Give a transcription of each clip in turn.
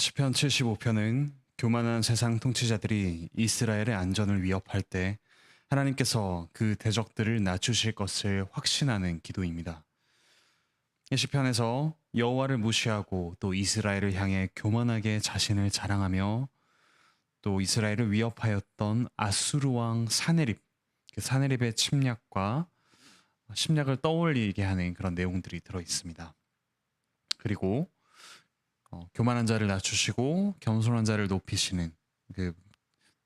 시편 75편은 교만한 세상 통치자들이 이스라엘의 안전을 위협할 때 하나님께서 그 대적들을 낮추실 것을 확신하는 기도입니다. 이 시편에서 여호와를 무시하고 또 이스라엘을 향해 교만하게 자신을 자랑하며 또 이스라엘을 위협하였던 아수르 왕 사네립, 그 사네립의 침략과 침략을 떠올리게 하는 그런 내용들이 들어 있습니다. 그리고 어, 교만한 자를 낮추시고 겸손한 자를 높이시는 그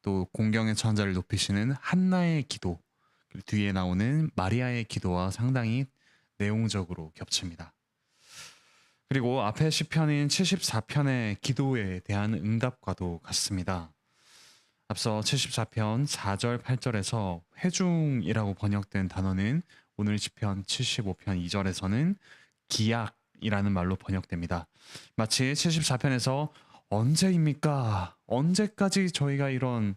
또 공경에 처한 자를 높이시는 한나의 기도 뒤에 나오는 마리아의 기도와 상당히 내용적으로 겹칩니다. 그리고 앞에 시편인 74편의 기도에 대한 응답과도 같습니다. 앞서 74편 4절 8절에서 회중이라고 번역된 단어는 오늘 시편 75편 2절에서는 기약 이라는 말로 번역됩니다. 마치 74편에서 언제입니까? 언제까지 저희가 이런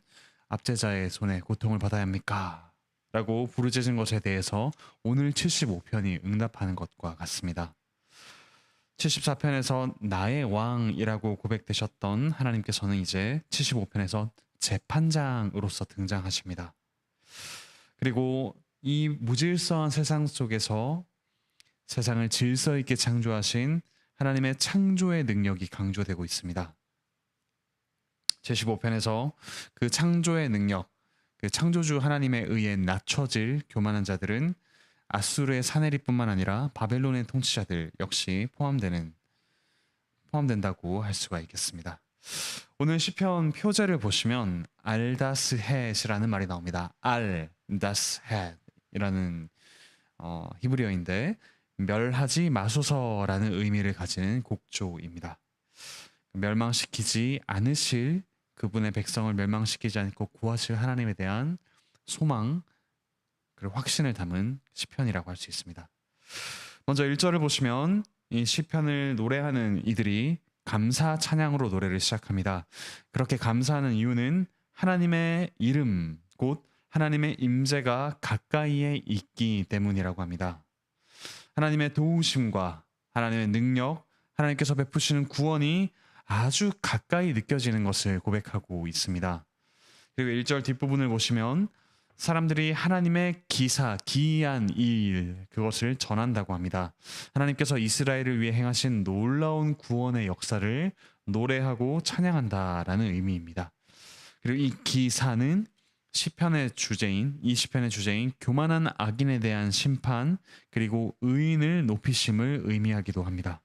압제자의 손에 고통을 받아야 합니까? 라고 부르짖은 것에 대해서 오늘 75편이 응답하는 것과 같습니다. 74편에서 나의 왕이라고 고백되셨던 하나님께서는 이제 75편에서 재판장으로서 등장하십니다. 그리고 이 무질서한 세상 속에서 세상을 질서 있게 창조하신 하나님의 창조의 능력이 강조되고 있습니다. 제15편에서 그 창조의 능력, 그 창조주 하나님에 의해 낮춰질 교만한 자들은 아수르의 사내리뿐만 아니라 바벨론의 통치자들 역시 포함되는 포함된다고 할 수가 있겠습니다. 오늘 시편 표제를 보시면 알다스헷이라는 말이 나옵니다. 알다스헷이라는 어, 히브리어인데 멸하지 마소서라는 의미를 가지는 곡조입니다. 멸망시키지 않으실 그분의 백성을 멸망시키지 않고 구하실 하나님에 대한 소망 그리고 확신을 담은 시편이라고 할 수 있습니다. 먼저 1절을 보시면 이 시편을 노래하는 이들이 감사 찬양으로 노래를 시작합니다. 그렇게 감사하는 이유는 하나님의 이름 곧 하나님의 임재가 가까이에 있기 때문이라고 합니다. 하나님의 도우심과 하나님의 능력, 하나님께서 베푸시는 구원이 아주 가까이 느껴지는 것을 고백하고 있습니다. 그리고 1절 뒷부분을 보시면 사람들이 하나님의 기사, 기이한 일, 그것을 전한다고 합니다. 하나님께서 이스라엘을 위해 행하신 놀라운 구원의 역사를 노래하고 찬양한다라는 의미입니다. 그리고 이 기사는 시편의 주제인 이 시편의 주제인 교만한 악인에 대한 심판 그리고 의인을 높이심을 의미하기도 합니다.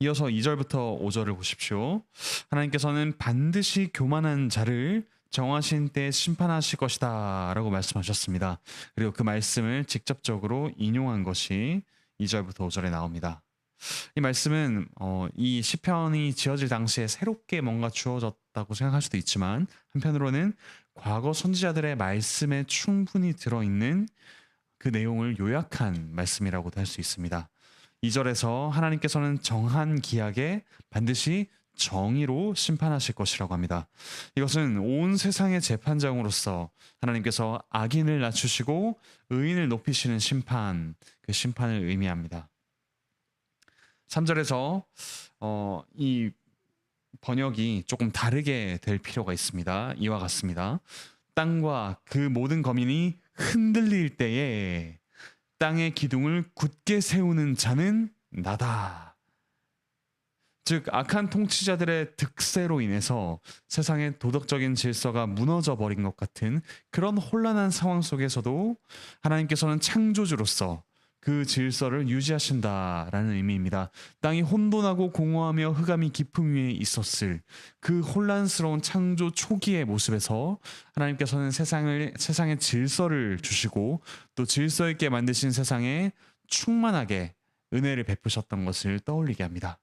이어서 2절부터 5절을 보십시오. 하나님께서는 반드시 교만한 자를 정하신 때 심판하실 것이다 라고 말씀하셨습니다. 그리고 그 말씀을 직접적으로 인용한 것이 2절부터 5절에 나옵니다. 이 말씀은 어, 이 시편이 지어질 당시에 새롭게 뭔가 주어졌 다고 생각할 수도 있지만 한편으로는 과거 선지자들의 말씀에 충분히 들어있는 그 내용을 요약한 말씀이라고도 할 수 있습니다. 2절에서 하나님께서는 정한 기약에 반드시 정의로 심판하실 것이라고 합니다. 이것은 온 세상의 재판장으로서 하나님께서 악인을 낮추시고 의인을 높이시는 심판, 그 심판을 의미합니다. 3절에서 어, 이 번역이 조금 다르게 될 필요가 있습니다. 이와 같습니다. 땅과 그 모든 거민이 흔들릴 때에 땅의 기둥을 굳게 세우는 자는 나다. 즉 악한 통치자들의 득세로 인해서 세상의 도덕적인 질서가 무너져 버린 것 같은 그런 혼란한 상황 속에서도 하나님께서는 창조주로서 그 질서를 유지하신다라는 의미입니다. 땅이 혼돈하고 공허하며 흑암이 깊음 위에 있었을 그 혼란스러운 창조 초기의 모습에서 하나님께서는 세상을 세상의 질서를 주시고 또 질서 있게 만드신 세상에 충만하게 은혜를 베푸셨던 것을 떠올리게 합니다.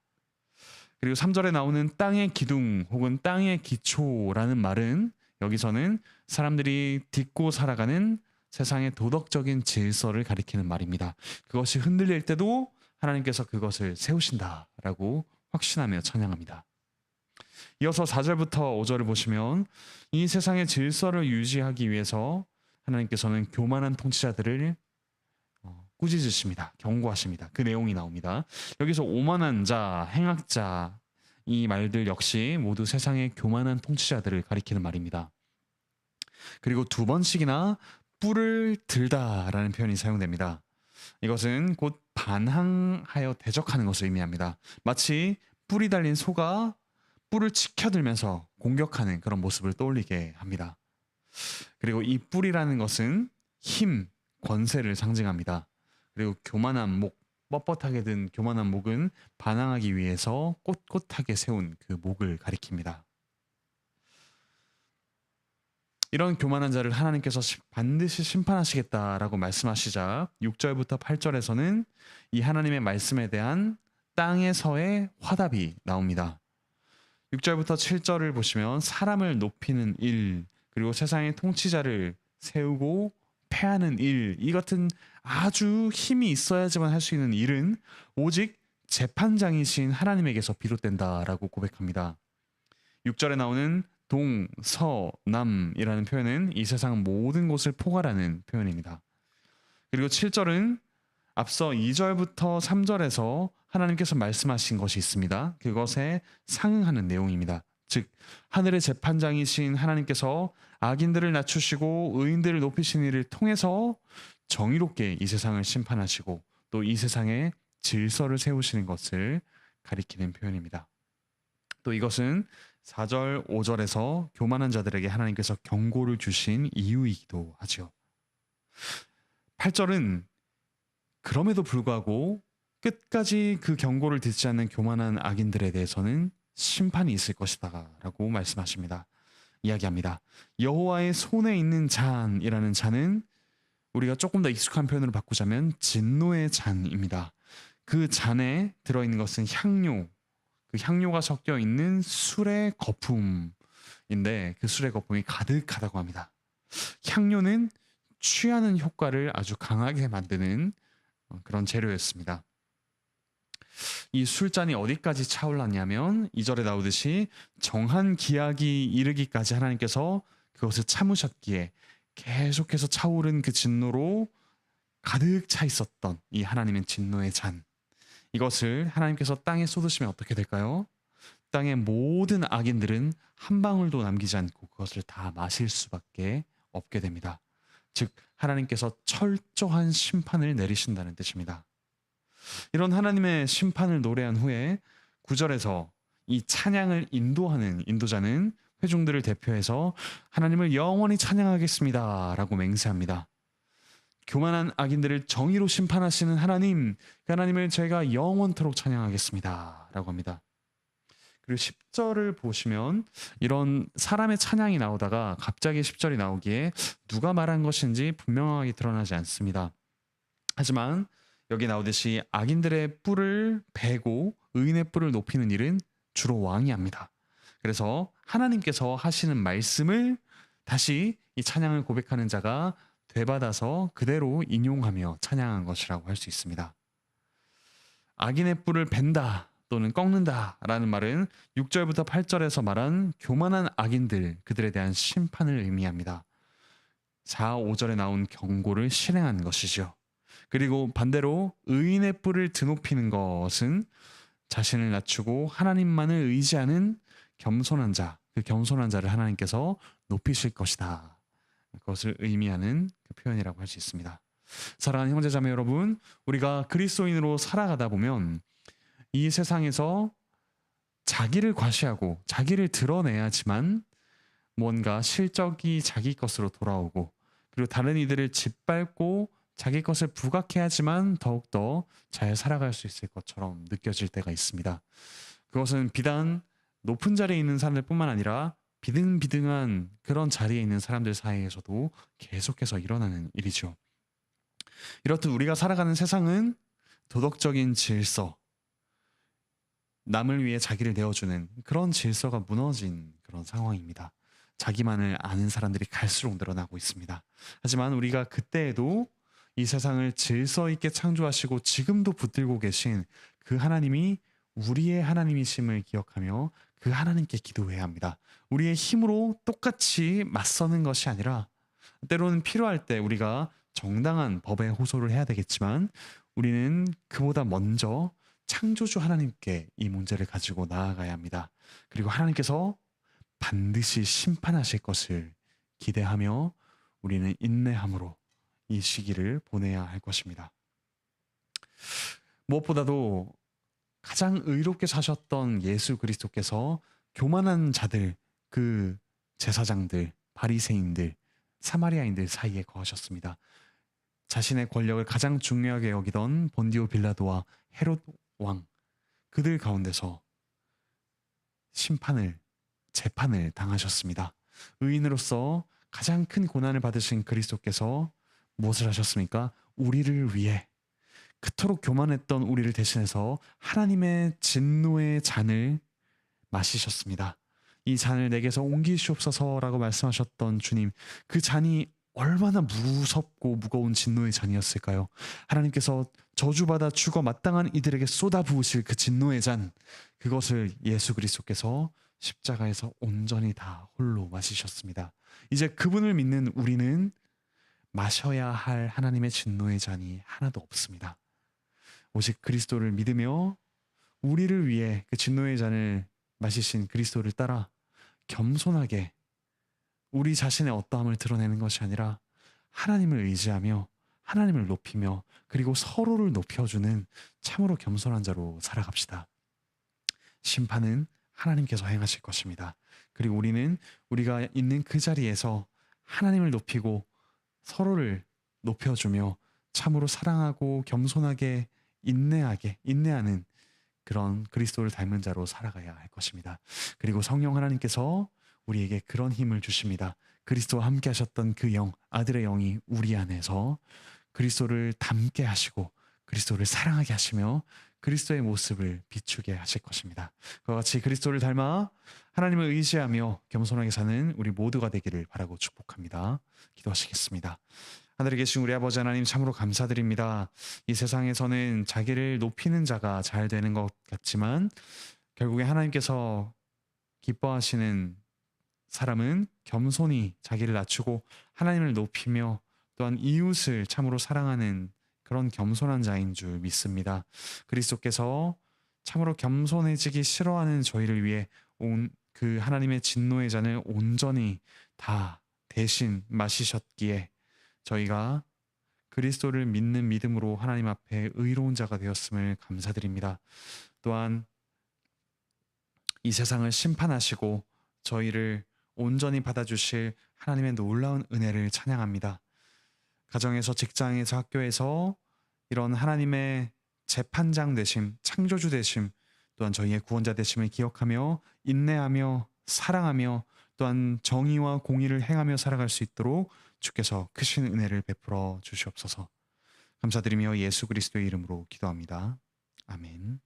그리고 3절에 나오는 땅의 기둥 혹은 땅의 기초라는 말은 여기서는 사람들이 딛고 살아가는 세상의 도덕적인 질서를 가리키는 말입니다. 그것이 흔들릴 때도 하나님께서 그것을 세우신다라고 확신하며 찬양합니다. 이어서 4절부터 5절을 보시면 이 세상의 질서를 유지하기 위해서 하나님께서는 교만한 통치자들을 어, 꾸짖으십니다. 경고하십니다. 그 내용이 나옵니다. 여기서 오만한 자, 행악자 이 말들 역시 모두 세상의 교만한 통치자들을 가리키는 말입니다. 그리고 두 번씩이나 뿔을 들다라는 표현이 사용됩니다. 이것은 곧 반항하여 대적하는 것을 의미합니다. 마치 뿔이 달린 소가 뿔을 치켜들면서 공격하는 그런 모습을 떠올리게 합니다. 그리고 이 뿔이라는 것은 힘, 권세를 상징합니다. 그리고 교만한 목, 뻣뻣하게 든 교만한 목은 반항하기 위해서 꼿꼿하게 세운 그 목을 가리킵니다. 이런 교만한 자를 하나님께서 반드시 심판하시겠다라고 말씀하시자 6절부터 8절에서는 이 하나님의 말씀에 대한 땅에서의 화답이 나옵니다. 6절부터 7절을 보시면 사람을 높이는 일, 그리고 세상의 통치자를 세우고 패하는 일, 이 같은 아주 힘이 있어야지만 할 수 있는 일은 오직 재판장이신 하나님에게서 비롯된다라고 고백합니다. 6절에 나오는 동, 서, 남이라는 표현은 이 세상 모든 곳을 포괄하는 표현입니다. 그리고 7절은 앞서 2절부터 3절에서 하나님께서 말씀하신 것이 있습니다. 그것에 상응하는 내용입니다. 즉 하늘의 재판장이신 하나님께서 악인들을 낮추시고 의인들을 높이신 일을 통해서 정의롭게 이 세상을 심판하시고 또 이 세상에 질서를 세우시는 것을 가리키는 표현입니다. 또 이것은 4절, 5절에서 교만한 자들에게 하나님께서 경고를 주신 이유이기도 하죠. 8절은 그럼에도 불구하고 끝까지 그 경고를 듣지 않는 교만한 악인들에 대해서는 심판이 있을 것이다라고 말씀하십니다. 이야기합니다. 여호와의 손에 있는 잔이라는 잔은 우리가 조금 더 익숙한 표현으로 바꾸자면 진노의 잔입니다. 그 잔에 들어있는 것은 향료, 그 향료가 섞여 있는 술의 거품인데 그 술의 거품이 가득하다고 합니다. 향료는 취하는 효과를 아주 강하게 만드는 어, 그런 재료였습니다. 이 술잔이 어디까지 차올랐냐면 이절에 나오듯이 정한 기약이 이르기까지 하나님께서 그것을 참으셨기에 계속해서 차오른 그 진노로 가득 차 있었던 이 하나님의 진노의 잔. 이것을 하나님께서 땅에 쏟으시면 어떻게 될까요? 땅의 모든 악인들은 한 방울도 남기지 않고 그것을 다 마실 수밖에 없게 됩니다. 즉 하나님께서 철저한 심판을 내리신다는 뜻입니다. 이런 하나님의 심판을 노래한 후에 구절에서 이 찬양을 인도하는 인도자는 회중들을 대표해서 하나님을 영원히 찬양하겠습니다라고 맹세합니다. 교만한 악인들을 정의로 심판하시는 하나님, 그 하나님을 저희가 영원토록 찬양하겠습니다 라고 합니다. 그리고 10절을 보시면 이런 사람의 찬양이 나오다가 갑자기 10절이 나오기에 누가 말한 것인지 분명하게 드러나지 않습니다. 하지만 여기 나오듯이 악인들의 뿔을 베고 의인의 뿔을 높이는 일은 주로 왕이 합니다. 그래서 하나님께서 하시는 말씀을 다시 이 찬양을 고백하는 자가 되받아서 그대로 인용하며 찬양한 것이라고 할 수 있습니다. 악인의 뿔을 벤다 또는 꺾는다라는 말은 6절부터 8절에서 말한 교만한 악인들 그들에 대한 심판을 의미합니다. 4, 5절에 나온 경고를 실행한 것이죠. 그리고 반대로 의인의 뿔을 드높이는 것은 자신을 낮추고 하나님만을 의지하는 겸손한 자, 그 겸손한 자를 하나님께서 높이실 것이다. 그것을 의미하는 그 표현이라고 할 수 있습니다. 사랑하는 형제자매 여러분, 우리가 그리스도인으로 살아가다 보면 이 세상에서 자기를 과시하고 자기를 드러내야지만 뭔가 실적이 자기 것으로 돌아오고 그리고 다른 이들을 짓밟고 자기 것을 부각해야지만 더욱더 잘 살아갈 수 있을 것처럼 느껴질 때가 있습니다. 그것은 비단 높은 자리에 있는 사람들 뿐만 아니라 비등비등한 그런 자리에 있는 사람들 사이에서도 계속해서 일어나는 일이죠. 이렇듯 우리가 살아가는 세상은 도덕적인 질서, 남을 위해 자기를 내어주는 그런 질서가 무너진 그런 상황입니다. 자기만을 아는 사람들이 갈수록 늘어나고 있습니다. 하지만 우리가 그때에도 이 세상을 질서 있게 창조하시고 지금도 붙들고 계신 그 하나님이 우리의 하나님이심을 기억하며 그 하나님께 기도해야 합니다. 우리의 힘으로 똑같이 맞서는 것이 아니라 때로는 필요할 때 우리가 정당한 법에 호소를 해야 되겠지만 우리는 그보다 먼저 창조주 하나님께 이 문제를 가지고 나아가야 합니다. 그리고 하나님께서 반드시 심판하실 것을 기대하며 우리는 인내함으로 이 시기를 보내야 할 것입니다. 무엇보다도 가장 의롭게 사셨던 예수 그리스도께서 교만한 자들, 그 제사장들, 바리새인들, 사마리아인들 사이에 거하셨습니다. 자신의 권력을 가장 중요하게 여기던 본디오 빌라도와 헤롯 왕 그들 가운데서 심판을 재판을 당하셨습니다. 의인으로서 가장 큰 고난을 받으신 그리스도께서 무엇을 하셨습니까? 우리를 위해 그토록 교만했던 우리를 대신해서 하나님의 진노의 잔을 마시셨습니다. 이 잔을 내게서 옮기시옵소서라고 말씀하셨던 주님, 그 잔이 얼마나 무섭고 무거운 진노의 잔이었을까요? 하나님께서 저주받아 죽어 마땅한 이들에게 쏟아부으실 그 진노의 잔, 그것을 예수 그리스도께서 십자가에서 온전히 다 홀로 마시셨습니다. 이제 그분을 믿는 우리는 마셔야 할 하나님의 진노의 잔이 하나도 없습니다. 오직 그리스도를 믿으며 우리를 위해 그 진노의 잔을 마시신 그리스도를 따라 겸손하게 우리 자신의 어떠함을 드러내는 것이 아니라 하나님을 의지하며 하나님을 높이며 그리고 서로를 높여주는 참으로 겸손한 자로 살아갑시다. 심판은 하나님께서 행하실 것입니다. 그리고 우리는 우리가 있는 그 자리에서 하나님을 높이고 서로를 높여주며 참으로 사랑하고 겸손하게 인내하게 인내하는 그런 그리스도를 닮은 자로 살아가야 할 것입니다. 그리고 성령 하나님께서 우리에게 그런 힘을 주십니다. 그리스도와 함께 하셨던 그 영, 아들의 영이 우리 안에서 그리스도를 닮게 하시고 그리스도를 사랑하게 하시며 그리스도의 모습을 비추게 하실 것입니다. 그와 같이 그리스도를 닮아 하나님을 의지하며 겸손하게 사는 우리 모두가 되기를 바라고 축복합니다. 기도하시겠습니다. 하늘에 계신 우리 아버지 하나님 참으로 감사드립니다. 이 세상에서는 자기를 높이는 자가 잘 되는 것 같지만 결국에 하나님께서 기뻐하시는 사람은 겸손히 자기를 낮추고 하나님을 높이며 또한 이웃을 참으로 사랑하는 그런 겸손한 자인 줄 믿습니다. 그리스도께서 참으로 겸손해지기 싫어하는 저희를 위해 온 그 하나님의 진노의 잔을 온전히 다 대신 마시셨기에 저희가 그리스도를 믿는 믿음으로 하나님 앞에 의로운 자가 되었음을 감사드립니다. 또한 이 세상을 심판하시고 저희를 온전히 받아주실 하나님의 놀라운 은혜를 찬양합니다. 가정에서 직장에서 학교에서 이런 하나님의 재판장 되심, 창조주 되심, 또한 저희의 구원자 되심을 기억하며 인내하며 사랑하며 또한 정의와 공의를 행하며 살아갈 수 있도록 주께서 크신 은혜를 베풀어 주시옵소서. 감사드리며 예수 그리스도의 이름으로 기도합니다. 아멘.